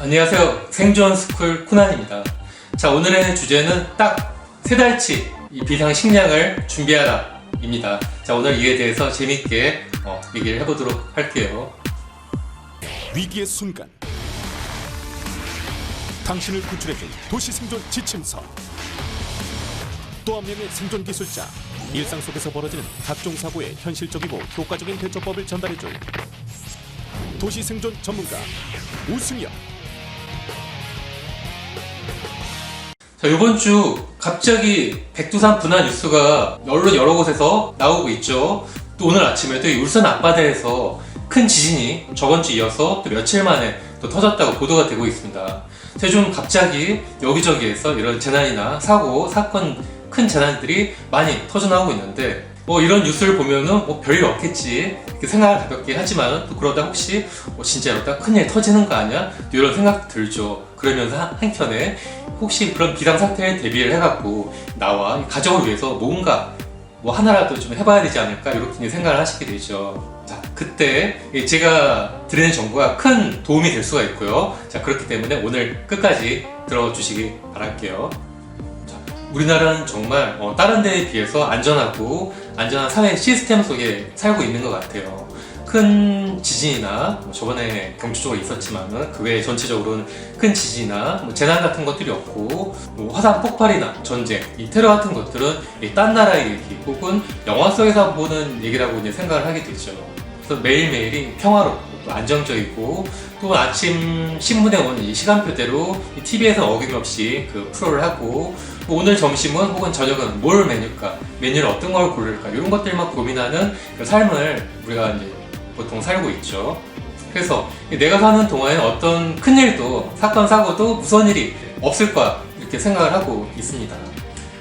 안녕하세요. 생존 스쿨 코난입니다. 자, 오늘의 주제는 딱 세 달치 이 비상 식량을 준비하라입니다. 자, 오늘 이에 대해서 재밌게 어, 얘기를 해보도록 할게요. 위기의 순간 당신을 구출해줄 도시 생존 지침서 또 한 명의 생존 기술자 일상 속에서 벌어지는 각종 사고의 현실적이고 효과적인 대처법을 전달해줄 도시 생존 전문가 우승엽 자, 이번 주 갑자기 백두산 분화 뉴스가 언론 여러 곳에서 나오고 있죠. 또 오늘 아침에도 이 울산 앞바다에서 큰 지진이 저번 주 이어서 또 며칠 만에 또 터졌다고 보도가 되고 있습니다. 좀 갑자기 여기저기에서 이런 재난이나 사고, 사건, 큰 재난들이 많이 터져나오고 있는데 뭐 이런 뉴스를 보면은 뭐 별일 없겠지 이렇게 생각을 가볍게 하지만 또 그러다 혹시 뭐 진짜 이러다 큰일 터지는 거 아니야? 또 이런 생각 들죠. 그러면서 한- 한켠에 혹시 그런 비상사태에 대비를 해갖고 나와 이 가정을 위해서 뭔가 뭐 하나라도 좀 해봐야 되지 않을까 이렇게 생각을 하시게 되죠. 자, 그때 이 제가 드리는 정보가 큰 도움이 될 수가 있고요. 자, 그렇기 때문에 오늘 끝까지 들어주시기 바랄게요. 자, 우리나라는 정말 어, 다른 데에 비해서 안전하고 안전한 사회 시스템 속에 살고 있는 것 같아요. 큰 지진이나 뭐 저번에 경주적으로 있었지만은 그 외에 전체적으로는 큰 지진이나 뭐 재난 같은 것들이 없고 뭐 화산 폭발이나 전쟁, 이 테러 같은 것들은 이딴 나라의 얘기 혹은 영화 속에서 보는 얘기라고 이제 생각을 하게 되죠. 그래서 매일매일이 평화롭고 또 안정적이고 또 아침 신문에 이 시간표대로 이 TV에서 어김없이 그 프로를 하고 또 오늘 점심은 혹은 저녁은 뭘 메뉴일까 메뉴를 어떤 걸 고를까 이런 것들만 고민하는 그 삶을 우리가 이제 보통 살고 있죠. 그래서 내가 사는 동안에 어떤 큰일도 사건 사고도 무서운 일이 없을 거야 이렇게 생각을 하고 있습니다.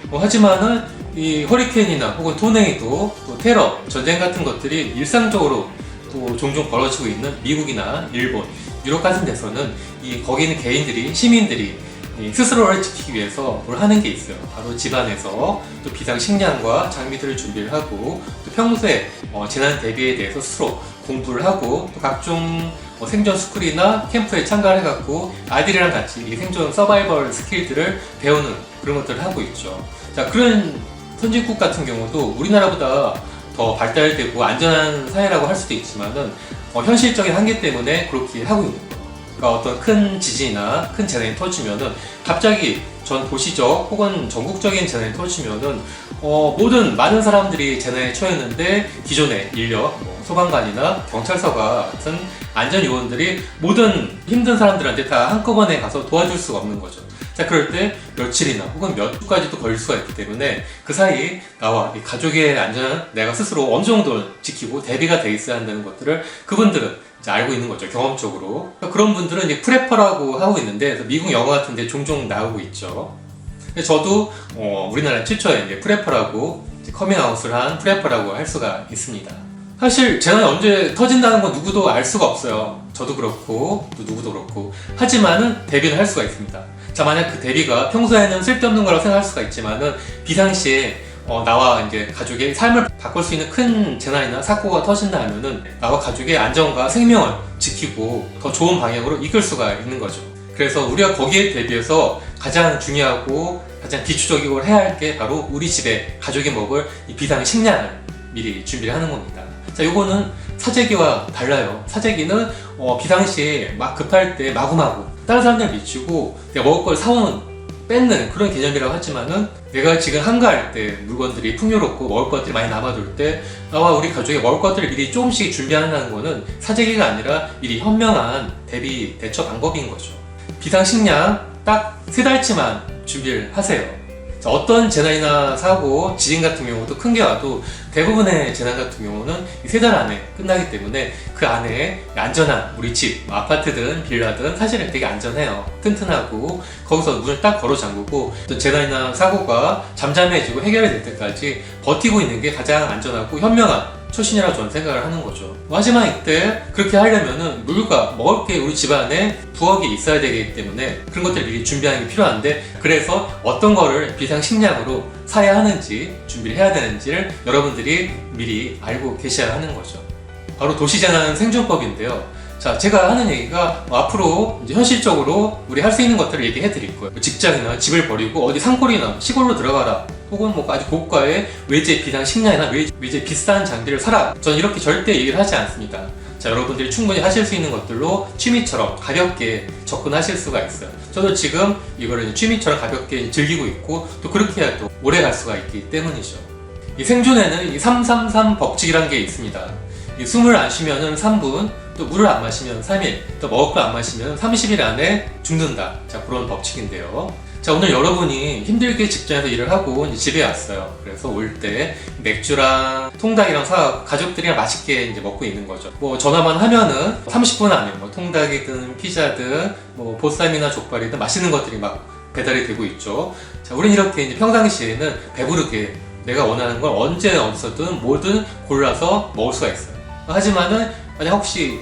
뭐 하지만은 이 허리케인이나 혹은 토네이도 또 테러, 전쟁 같은 것들이 일상적으로 또 종종 벌어지고 있는 미국이나 일본, 유럽 같은 데서는 이 거기 있는 개인들이 시민들이 이 스스로를 지키기 위해서 뭘 하는 게 있어요. 바로 집안에서 또 비상 식량과 장비들을 준비를 하고 또 평소에 어, 재난 대비에 대해서 스스로 공부를 하고 또 각종 뭐 생존 스쿨이나 캠프에 참가를 해갖고 아이들이랑 같이 이 생존 서바이벌 스킬들을 배우는 그런 것들을 하고 있죠. 자 그런 선진국 같은 경우도 우리나라보다 더 발달되고 안전한 사회라고 할 수도 있지만은 어, 현실적인 한계 때문에 그렇게 하고 있는 거예요. 그러니까 어떤 큰 지진이나 큰 재난이 터지면은 갑자기 전 도시적 혹은 전국적인 재난이 터지면은 어, 모든 많은 사람들이 재난에 처했는데 기존의 인력, 뭐 소방관이나 경찰서 같은 안전 요원들이 모든 힘든 사람들한테 다 한꺼번에 가서 도와줄 수가 없는 거죠. 자, 그럴 때 며칠이나 혹은 몇 주까지도 걸릴 수가 있기 때문에 그 사이 나와 이 가족의 안전은 내가 스스로 어느 정도 지키고 대비가 돼 있어야 한다는 것들을 그분들은 알고 있는 거죠, 경험적으로. 그러니까 그런 분들은 이제 프레퍼라고 하고 있는데 미국 영화 같은 데 종종 나오고 있죠. 저도 어, 우리나라 최초의 이제 프레퍼라고 이제 커밍아웃을 한 프레퍼라고 할 수가 있습니다. 사실 재난이 언제 터진다는 건 누구도 알 수가 없어요. 저도 그렇고 또 누구도 그렇고 하지만은 대비는 할 수가 있습니다. 자 만약 그 대비가 평소에는 쓸데없는 거라고 생각할 수가 있지만은 비상시에 어, 나와 이제 가족의 삶을 바꿀 수 있는 큰 재난이나 사고가 터진다 하면은 나와 가족의 안전과 생명을 지키고 더 좋은 방향으로 이끌 수가 있는 거죠. 그래서 우리가 거기에 대비해서 가장 중요하고 가장 기초적이고 해야 할 게 바로 우리 집에 가족이 먹을 이 비상 식량을 미리 준비를 하는 겁니다. 자, 요거는 사재기와 달라요. 사재기는 어, 비상시에 막 급할 때 마구마구 다른 사람들 미치고 내가 먹을 걸 사오는 뺏는 그런 개념이라고 하지만은 내가 지금 한가할 때 물건들이 풍요롭고 먹을 것들이 많이 남아돌 때 나와 우리 가족이 먹을 것들을 미리 조금씩 준비한다는 거는 사재기가 아니라 미리 현명한 대비 대처 방법인 거죠. 비상식량 딱 세 달치만 준비를 하세요. 자, 어떤 재난이나 사고, 지진 같은 경우도 큰 게 와도 대부분의 재난 같은 경우는 이세달 안에 끝나기 때문에 그 안에 안전한 우리 집, 뭐 아파트든 빌라든 사실은 되게 안전해요. 튼튼하고 거기서 문을 딱 걸어 잠그고 또 재난이나 사고가 잠잠해지고 해결이 될 때까지 버티고 있는 게 가장 안전하고 현명한 초신이라고 저는 생각을 하는 거죠. 뭐 하지만 이때 그렇게 하려면은 물과 먹을 게 우리 집안에 부엌에 있어야 되기 때문에 그런 것들을 미리 준비하는 게 필요한데 그래서 어떤 거를 비상 식량으로 사야 하는지 준비를 해야 되는지를 여러분들이 미리 알고 계셔야 하는 거죠. 바로 도시재난 생존법인데요. 자, 제가 하는 얘기가 뭐 앞으로 현실적으로 우리 할 수 있는 것들을 얘기해 드릴 거예요. 뭐 직장이나 집을 버리고 어디 산골이나 시골로 들어가라. 혹은 뭐 아주 고가의 외제 비상 식량이나 외- 외제 비싼 장비를 사라. 저는 이렇게 절대 얘기를 하지 않습니다. 자, 여러분들이 충분히 하실 수 있는 것들로 취미처럼 가볍게 접근하실 수가 있어요. 저도 지금 이거를 취미처럼 가볍게 즐기고 있고 또 그렇게 해야 또 오래 갈 수가 있기 때문이죠. 이 생존에는 이 333 법칙이라는 게 있습니다. 이 숨을 안 쉬면은 3분, 또 물을 안 마시면 3일, 또 먹을 걸 안 마시면 30일 안에 죽는다. 자, 그런 법칙인데요. 자, 오늘 여러분이 힘들게 직장에서 일을 하고 집에 왔어요. 그래서 올 때 맥주랑 통닭이랑 사 가족들이랑 맛있게 이제 먹고 있는 거죠. 뭐 전화만 하면은 30분 안에 뭐 통닭이든 피자든 뭐 보쌈이나 족발이든 맛있는 것들이 막 배달이 되고 있죠. 자, 우린 이렇게 이제 평상시에는 배부르게 내가 원하는 걸 언제 어디서든 뭐든 골라서 먹을 수가 있어요. 하지만은 만약 혹시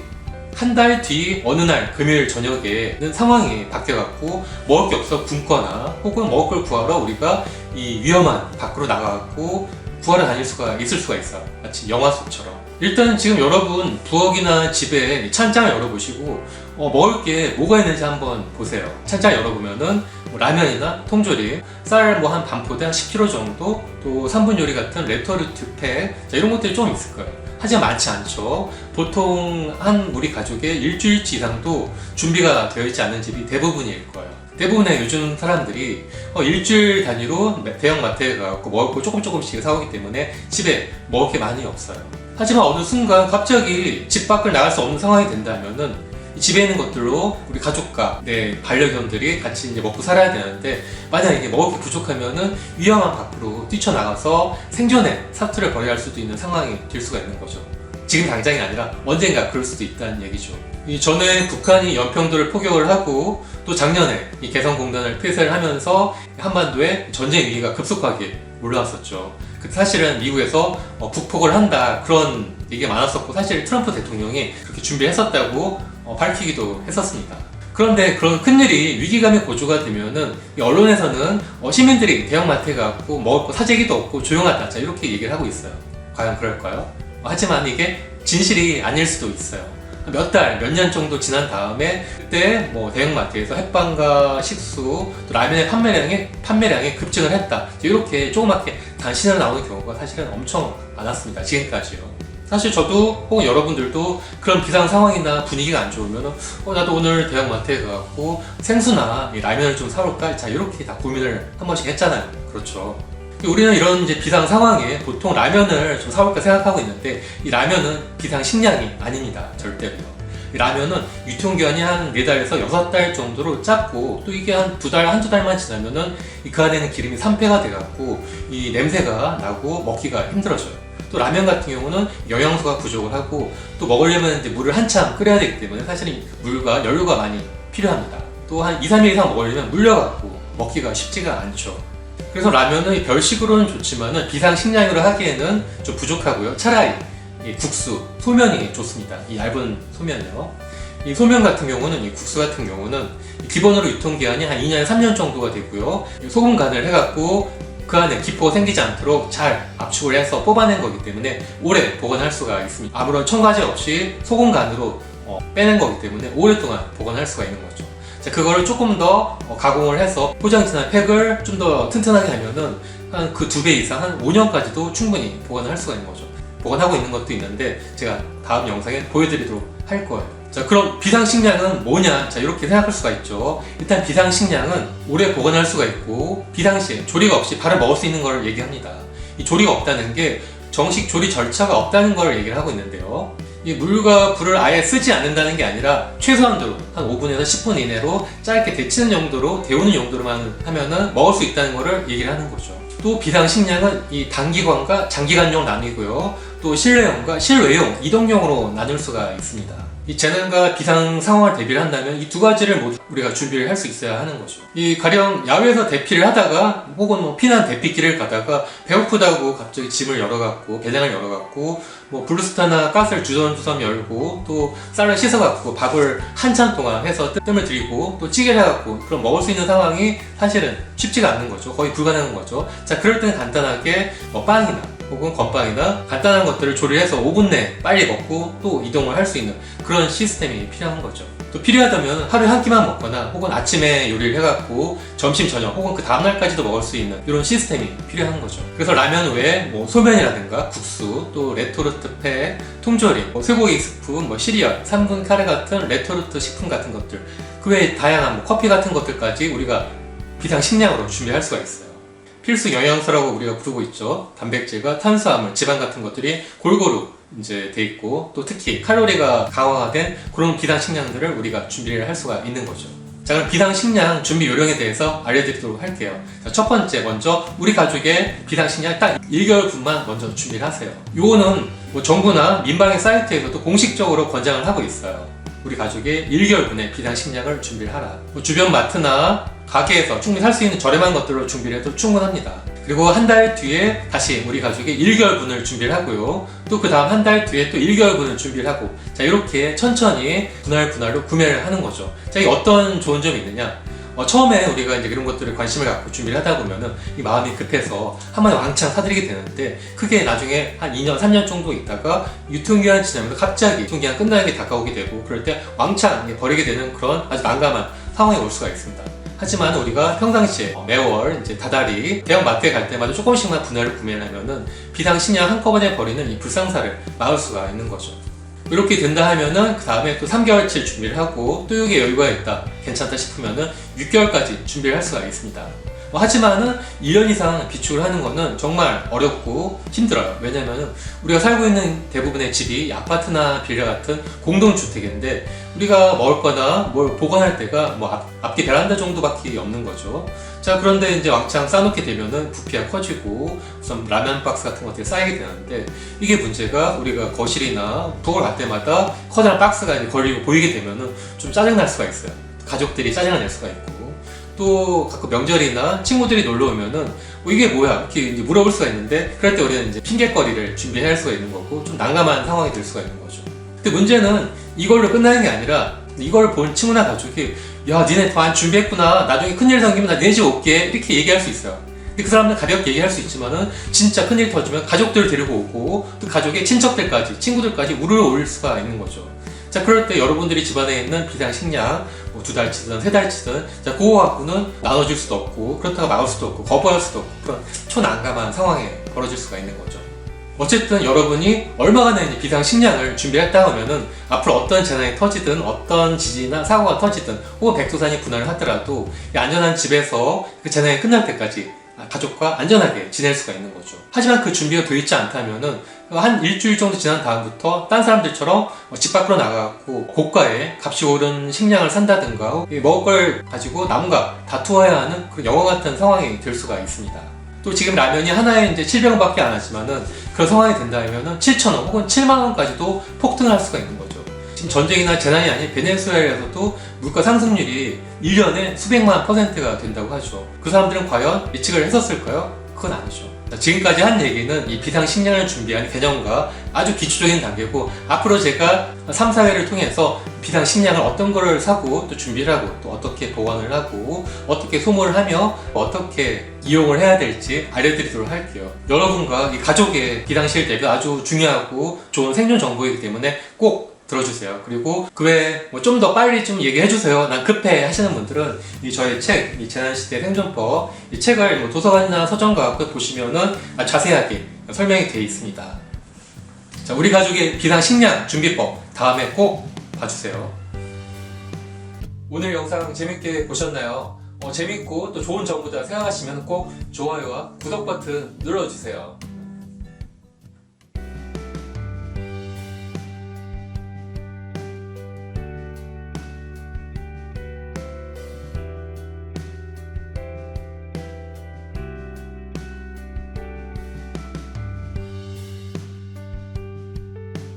한 달 뒤 어느 날 금요일 저녁에는 상황이 바뀌어갖고 먹을 게 없어 굶거나 혹은 먹을 걸 구하러 우리가 이 위험한 밖으로 나가갖고 구하러 다닐 수가 있을 수가 있어. 마치 영화 속처럼. 일단 지금 여러분 부엌이나 집에 찬장을 열어보시고 어, 먹을 게 뭐가 있는지 한번 보세요. 찬장 열어보면은 뭐 라면이나 통조림, 쌀 뭐 한 반포대 한 10kg 정도, 또 3분 요리 같은 레토르트 팩, 자, 이런 것들이 좀 있을 거예요. 하지만 많지 않죠. 보통 한 우리 가족의 일주일치 이상도 준비가 되어 있지 않는 집이 대부분일 거예요. 대부분의 요즘 사람들이 어, 일주일 단위로 대형 마트에 가고 먹을 걸 조금 조금씩 사오기 때문에 집에 먹을 게 많이 없어요. 하지만 어느 순간 갑자기 집 밖을 나갈 수 없는 상황이 된다면은 이 집에 있는 것들로 우리 가족과 내 반려견들이 같이 이제 먹고 살아야 되는데 만약 이게 먹을 게 부족하면은 위험한 밖으로 뛰쳐나가서 생존에 사투를 벌여야 할 수도 있는 상황이 될 수가 있는 거죠. 지금 당장이 아니라 언젠가 그럴 수도 있다는 얘기죠. 이 전에 북한이 연평도를 포격을 하고 또 작년에 이 개성공단을 폐쇄를 하면서 한반도에 전쟁 위기가 급속하게 올라왔었죠. 그 사실은 미국에서 어, 북폭을 한다 그런 얘기가 많았었고 사실 트럼프 대통령이 그렇게 준비했었다고 어, 밝히기도 했었습니다. 그런데 그런 큰일이 위기감의 고조가 되면은 이 언론에서는 어, 시민들이 대형마트에 가고 먹을 거 사재기도 없고 조용하다 자 이렇게 얘기를 하고 있어요. 과연 그럴까요? 어, 하지만 이게 진실이 아닐 수도 있어요. 몇 달, 몇 년 정도 지난 다음에 그때 뭐 대형마트에서 햇반과 식수, 또 라면의 판매량이 판매량이 급증을 했다. 이렇게 조그맣게 단신으로 나오는 경우가 사실은 엄청 많았습니다. 지금까지요. 사실 저도 혹은 여러분들도 그런 비상 상황이나 분위기가 안 좋으면 어, 나도 오늘 대형 마트에 가갖고 생수나 이 라면을 좀 사올까? 자 이렇게 다 고민을 한 번씩 했잖아요. 그렇죠. 우리는 이런 이제 비상 상황에 보통 라면을 좀 사올까 생각하고 있는데 이 라면은 비상 식량이 아닙니다. 절대로요. 이 라면은 유통기한이 한 4달에서 6달 정도로 짧고 또 이게 한 두 달, 한두 달만 지나면은 이그 안에는 기름이 산패가 돼갖고 이 냄새가 나고 먹기가 힘들어져요. 또 라면 같은 경우는 영양소가 부족을 하고 또 먹으려면 이제 물을 한참 끓여야 되기 때문에 사실은 물과 연료가 많이 필요합니다. 또 한 2, 3일 이상 먹으려면 물려갖고 먹기가 쉽지가 않죠. 그래서 라면은 별식으로는 좋지만은 비상 식량으로 하기에는 좀 부족하고요. 차라리 이 국수, 소면이 좋습니다. 이 얇은 소면이요. 이 소면 같은 경우는 이 국수 같은 경우는 기본으로 유통기한이 한 2년, 3년 정도가 되고요. 이 소금 간을 해갖고 그 안에 기포가 생기지 않도록 잘 압축을 해서 뽑아낸 거기 때문에 오래 보관할 수가 있습니다. 아무런 첨가제 없이 소금 간으로 어, 빼낸 거기 때문에 오랫동안 보관할 수가 있는 거죠. 자, 그거를 조금 더 어, 가공을 해서 포장지나 팩을 좀 더 튼튼하게 하면은 한 그 두 배 이상 한 5년까지도 충분히 보관할 수가 있는 거죠. 보관하고 있는 것도 있는데 제가 다음 영상에 보여드리도록 할 거예요. 자, 그럼 비상식량은 뭐냐? 자, 이렇게 생각할 수가 있죠. 일단 비상식량은 오래 보관할 수가 있고, 비상시에 조리가 없이 바로 먹을 수 있는 걸 얘기합니다. 이 조리가 없다는 게 정식 조리 절차가 없다는 걸 얘기를 하고 있는데요. 이 물과 불을 아예 쓰지 않는다는 게 아니라 최소한도로 한 5분에서 10분 이내로 짧게 데치는 용도로 데우는 용도로만 하면은 먹을 수 있다는 거를 얘기를 하는 거죠. 또 비상식량은 이 단기간과 장기간용 나뉘고요. 또 실내용과 실외용 이동용으로 나눌 수가 있습니다. 이 재난과 비상 상황을 대비를 한다면 이 두 가지를 모두 우리가 준비를 할 수 있어야 하는 거죠. 이 가령 야외에서 대피를 하다가 혹은 뭐 피난 대피길을 가다가 배고프다고 갑자기 짐을 열어갖고 배낭을 열어갖고 뭐 블루스타나 가스를 주섬주섬 열고 또 쌀을 씻어갖고 밥을 한참 동안 해서 뜸을 들이고 또 찌개를 해갖고 그럼 먹을 수 있는 상황이 사실은 쉽지가 않는 거죠. 거의 불가능한 거죠. 자 그럴 때는 간단하게 뭐 빵이나 혹은 건빵이나 간단한 것들을 조리해서 5분 내에 빨리 먹고 또 이동을 할 수 있는 그런 시스템이 필요한 거죠. 또 필요하다면 하루에 한 끼만 먹거나 혹은 아침에 요리를 해갖고 점심 저녁 혹은 그 다음날까지도 먹을 수 있는 이런 시스템이 필요한 거죠. 그래서 라면 외에 뭐 소면이라든가 국수 또 레토르트 패, 통조림, 뭐 쇠고기 스프, 뭐 시리얼, 3분 카레 같은 레토르트 식품 같은 것들 그 외에 다양한 뭐 커피 같은 것들까지 우리가 비상 식량으로 준비할 수가 있어요. 필수 영양소라고 우리가 부르고 있죠. 단백질과 탄수화물, 지방 같은 것들이 골고루 이제 돼 있고 또 특히 칼로리가 강화된 그런 비상 식량들을 우리가 준비를 할 수가 있는 거죠. 자 그럼 비상 식량 준비 요령에 대해서 알려드리도록 할게요. 자, 첫 번째 먼저 우리 가족의 비상 식량 딱 1개월 분만 먼저 준비를 하세요. 요거는 뭐 정부나 민방위 사이트에서도 공식적으로 권장을 하고 있어요. 우리 가족의 1개월 분의 비상 식량을 준비를 하라. 뭐 주변 마트나 가게에서 충분히 살 수 있는 저렴한 것들로 준비를 해도 충분합니다. 그리고 한 달 뒤에 다시 우리 가족의 1개월 분을 준비를 하고요. 또 그 다음 한 달 뒤에 또 1개월 분을 준비를 하고 자 이렇게 천천히 분할 분할로 구매를 하는 거죠. 자 이게 어떤 좋은 점이 있느냐? 어, 처음에 우리가 이제 이런 것들을 관심을 갖고 준비를 하다 보면은 이 마음이 급해서 한 번에 왕창 사드리게 되는데 그게 나중에 한 2년, 3년 정도 있다가 유통기한 지나면서 갑자기 유통기한 끝나는 게 다가오게 되고 그럴 때 왕창 버리게 되는 그런 아주 난감한 상황이 올 수가 있습니다. 하지만 우리가 평상시에 어, 매월 이제 다달이 대형 마트에 갈 때마다 조금씩만 분할을 구매를 하면은 비상 식량 한꺼번에 버리는 이 불상사를 막을 수가 있는 거죠. 이렇게 된다 하면은 그 다음에 또 3개월치 준비를 하고 또 여기에 여유가 있다 괜찮다 싶으면은 6개월까지 준비를 할 수가 있습니다. 뭐 하지만은 1년 이상 비축을 하는 거는 정말 어렵고 힘들어요. 왜냐면은 우리가 살고 있는 대부분의 집이 아파트나 빌라 같은 공동주택인데 우리가 먹을 거나 뭘 보관할 때가 뭐 앞, 앞뒤 베란다 정도밖에 없는 거죠. 자, 그런데 이제 왕창 쌓아놓게 되면은 부피가 커지고 우선 라면 박스 같은 것들이 쌓이게 되는데 이게 문제가 우리가 거실이나 부엌을 갈 때마다 커다란 박스가 걸리고 보이게 되면은 좀 짜증날 수가 있어요. 가족들이 짜증을 낼 수가 있고 또 가끔 명절이나 친구들이 놀러 오면은 뭐 이게 뭐야 이렇게 이제 물어볼 수가 있는데 그럴 때 우리는 이제 핑계거리를 준비할 수가 있는 거고 좀 난감한 상황이 될 수가 있는 거죠. 근데 문제는 이걸로 끝나는 게 아니라 이걸 본 친구나 가족이 야 니네 더안 준비했구나 나중에 큰일 생기면 나 니네 집 올게 이렇게 얘기할 수 있어요. 근데 그 사람들 가볍게 얘기할 수 있지만은 진짜 큰일 터지면 가족들을 데리고 오고 또 가족의 친척들까지 친구들까지 우르르 올 수가 있는 거죠. 자 그럴 때 여러분들이 집안에 있는 비상 식량 뭐 두 달치든 세 달치든 자 그거 갖고는 나눠줄 수도 없고 그렇다고 막을 수도 없고 거부할 수도 없고 그런 초난감한 상황에 벌어질 수가 있는 거죠. 어쨌든 여러분이 얼마간의 비상 식량을 준비했다 하면은 앞으로 어떤 재난이 터지든 어떤 지진이나 사고가 터지든 혹은 백두산이 분할을 하더라도 이 안전한 집에서 그 재난이 끝날 때까지 가족과 안전하게 지낼 수가 있는 거죠. 하지만 그 준비가 되어 있지 않다면은 한 일주일 정도 지난 다음부터 딴 사람들처럼 집 밖으로 나가고 고가의 값이 오른 식량을 산다든가 이 먹을 걸 가지고 남과 다투어야 하는 그런 영화 같은 상황이 될 수가 있습니다. 또 지금 라면이 하나에 이제 700원밖에 안 하지만은 그런 상황이 된다면은 7,000원 혹은 7만원까지도 폭등할 수가 있는 거죠. 지금 전쟁이나 재난이 아닌 베네수엘에서도 물가 상승률이 1년에 수백만 퍼센트가 된다고 하죠. 그 사람들은 과연 예측을 했었을까요? 그건 아니죠. 자, 지금까지 한 얘기는 이 비상 식량을 준비한 개념과 아주 기초적인 단계고 앞으로 제가 3, 4회를 통해서 비상 식량을 어떤 거를 사고 또 준비를 하고 또 어떻게 보관을 하고 어떻게 소모를 하며 어떻게 이용을 해야 될지 알려드리도록 할게요. 여러분과 이 가족의 비상시일 대비 아주 중요하고 좋은 생존 정보이기 때문에 꼭 들어주세요. 그리고 그 외에 뭐 좀 더 빨리 좀 얘기해 주세요. 난 급해 하시는 분들은 이 저의 책, 이 재난시대 생존법 이 책을 뭐 도서관이나 서점과 그 보시면은 자세하게 설명이 되어 있습니다. 자, 우리 가족의 비상 식량 준비법 다음에 꼭 봐주세요. 오늘 영상 재밌게 보셨나요? 어, 재밌고 또 좋은 정보다 생각하시면 꼭 좋아요와 구독 버튼 눌러주세요.